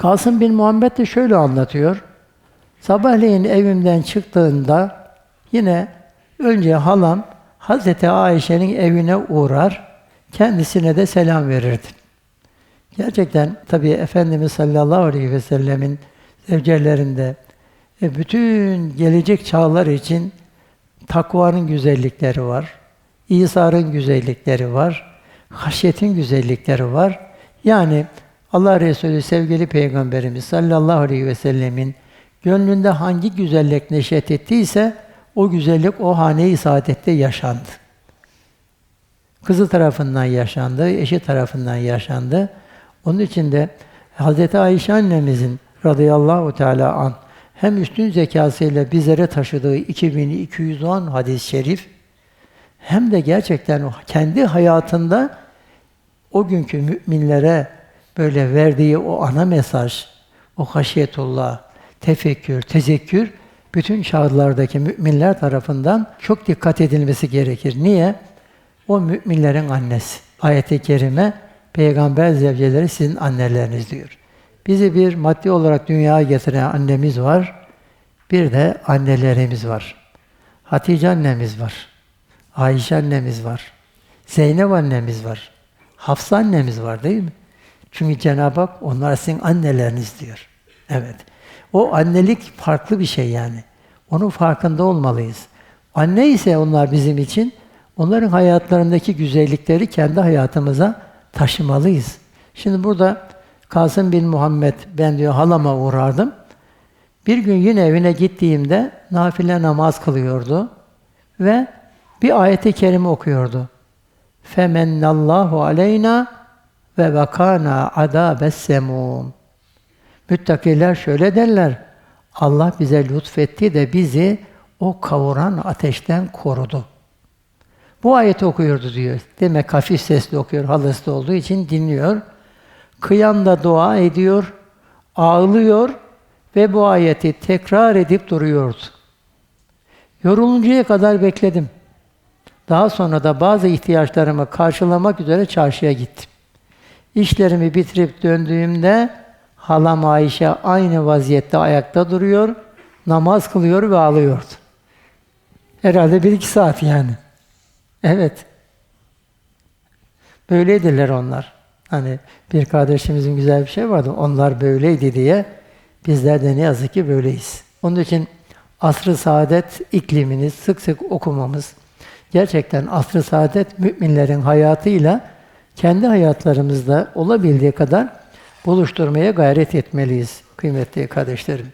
Kasım bin Muhammed de şöyle anlatıyor. Sabahleyin evimden çıktığında yine önce halam Hazreti Ayşe'nin evine uğrar, kendisine de selam verirdim. Gerçekten tabii Efendimiz sallallahu aleyhi ve sellemin zevcelerinde e, bütün gelecek çağlar için takvanın güzellikleri var, İsa'nın güzellikleri var, haşyetin güzellikleri var. Yani Allah Resulü sevgili Peygamberimiz sallallahu aleyhi ve sellemin gönlünde hangi güzellik neşet ettiyse o güzellik o hane-i saadette yaşandı. Kızı tarafından yaşandı, eşi tarafından yaşandı. Onun için de Hz. Ayşe annemizin radıyallahu teala an hem üstün zekasıyla bizlere taşıdığı 2210 hadis-i şerif hem de gerçekten kendi hayatında o günkü müminlere böyle verdiği o ana mesaj, o haşiyetullah, tefekkür, tezekkür bütün çağlardaki müminler tarafından çok dikkat edilmesi gerekir. Niye? O müminlerin annesi. Ayet-i kerime peygamber zevceleri sizin anneleriniz diyor. Bizi bir maddi olarak dünyaya getiren annemiz var. Bir de annelerimiz var. Hatice annemiz var. Ayşe annemiz var. Zeynep annemiz var. Hafsa annemiz var değil mi? Çünkü Cenab-ı Hak onlar sizin anneleriniz diyor. Evet. O annelik farklı bir şey yani. Onun farkında olmalıyız. Anne ise onlar bizim için onların hayatlarındaki güzellikleri kendi hayatımıza taşımalıyız. Şimdi burada Kasım bin Muhammed ben diyor halama uğrardım. Bir gün yine evine gittiğimde nafile namaz kılıyordu ve bir ayeti kerime okuyordu. Femennallahu aleyna ve vakana adabes semum. Müttakiler şöyle derler. Allah bize lütfetti de bizi o kavuran ateşten korudu. Bu ayeti okuyordu diyor. Demek hafif sesli okuyor, halası olduğu için dinliyor. Kıyamda dua ediyor, ağlıyor ve bu ayeti tekrar edip duruyordu. Yoruluncaya kadar bekledim. Daha sonra da bazı ihtiyaçlarımı karşılamak üzere çarşıya gittim. İşlerimi bitirip döndüğümde halam Ayşe aynı vaziyette ayakta duruyor, namaz kılıyor ve ağlıyordu. Herhalde bir iki saat yani. Evet. Böyleydiler onlar. Hani bir kardeşimizin güzel bir şey vardı. Onlar böyleydi diye bizler de ne yazık ki böyleyiz. Onun için asr-ı saadet iklimini sık sık okumamız, gerçekten asr-ı saadet müminlerin hayatıyla kendi hayatlarımızda olabildiği kadar buluşturmaya gayret etmeliyiz kıymetli kardeşlerim.